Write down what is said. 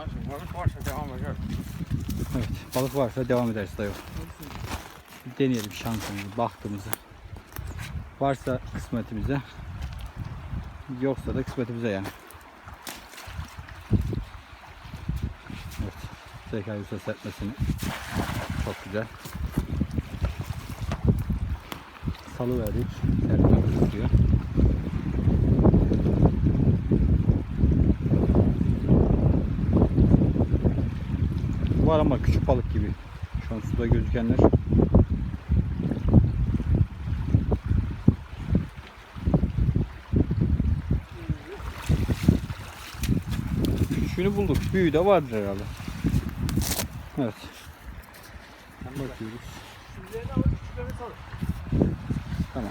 Balık varsa devam eder. Evet balık varsa devam ederiz dayı. Bir deneyelim şansımızı, bahtımızı. Varsa kısmetimize. Yoksa da kısmetimize yani. Evet. Zeka Yusuf serpmesini. Çok güzel. Salı verdik. Serpme tutuyor. Var ama küçük balık gibi. Şu an suda gözükenler. Küçüğünü bulduk. Büyüğü de vardır herhalde. Evet. Bakıyoruz. Tamam.